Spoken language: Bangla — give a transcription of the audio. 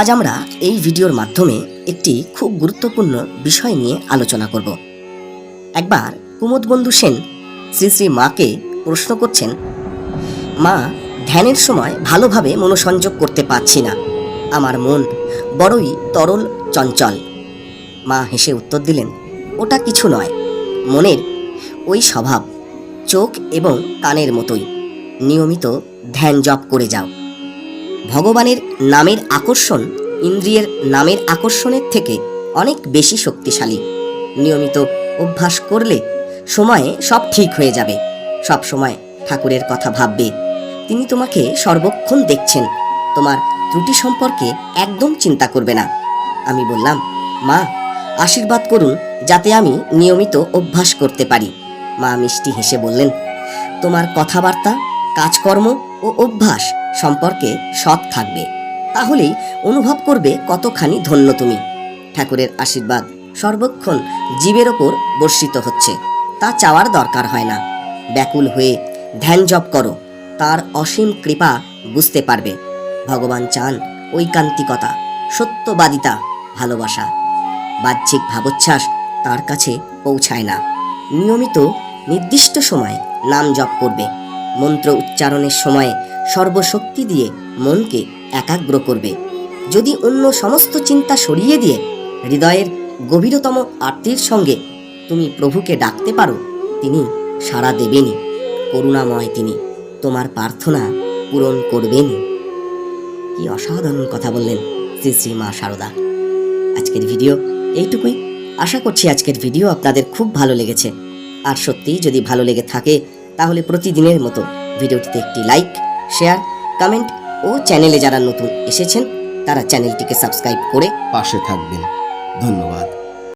আজ আমরা এই ভিডিওর মাধ্যমে একটি খুব গুরুত্বপূর্ণ বিষয় নিয়ে আলোচনা করব। একবার কুমোদবন্ধু সেন শ্রী শ্রী মাকে প্রশ্ন করছেন, মা, ধ্যানের সময় ভালোভাবে মনোসংযোগ করতে পারছি না। আমার মন বড়ই তরল চঞ্চল। মা হেসে উত্তর দিলেন, ওটা কিছু নয়। মনের ওই স্বভাব, চোখ এবং কানের মতোই। নিয়মিত ধ্যান জপ করে যাও। ভগবানের নামের আকর্ষণ ইন্দ্রিয়ের নামের আকর্ষণের থেকে অনেক বেশি শক্তিশালী। নিয়মিত অভ্যাস করলে সময়ে সব ঠিক হয়ে যাবে। সব সময় ঠাকুরের কথা ভাববে। তিনি তোমাকে সর্বক্ষণ দেখছেন। তোমার ত্রুটি সম্পর্কে একদম চিন্তা করবে না। আমি বললাম, মা, আশীর্বাদ করুন যাতে আমি নিয়মিত অভ্যাস করতে পারি। মা মিষ্টি হেসে বললেন, তোমার কথাবার্তা, কাজকর্ম ও অভ্যাস সম্পর্কে সৎ থাকবে। তাহলেই অনুভব করবে কতখানি ধন্য তুমি। ঠাকুরের আশীর্বাদ সর্বক্ষণ জীবের ওপর বর্ষিত হচ্ছে। তা চাওয়ার দরকার হয় না। ব্যাকুল হয়ে ধ্যান জপ করো। তার অসীম কৃপা বুঝতে পারবে। ভগবান চান ঐকান্তিকতা, সত্যবাদিতা, ভালোবাসা। বাহ্যিক ভাবোচ্ছ্বাস তার কাছে পৌঁছায় না। নিয়মিত নির্দিষ্ট সময়ে নাম জপ করবে। মন্ত্র উচ্চারণের সময়ে সর্বশক্তি দিয়ে মনকে একাগ্র করবে। যদি অন্য সমস্ত চিন্তা সরিয়ে দিয়ে হৃদয়ের গভীরতম আর্তির সঙ্গে তুমি প্রভুকে ডাকতে পারো, তিনি সাড়া দেবেনি করুণাময় তিনি, তোমার প্রার্থনা পূরণ করবেনই কি অসাধারণ কথা বললেন শ্রী শ্রী মা সারদা। আজকের ভিডিও এইটুকুই। আশা করছি আজকের ভিডিও আপনাদের খুব ভালো লেগেছে। আর সত্যিই যদি ভালো লেগে থাকে, তাহলে প্রতিদিনের মতো ভিডিওটিতে একটি লাইক শেয়ার কমেন্ট ও চ্যানেলে যারা নতুন এসেছেন তারা চ্যানেলটিকে সাবস্ক্রাইব করে পাশে থাকবেন। ধন্যবাদ।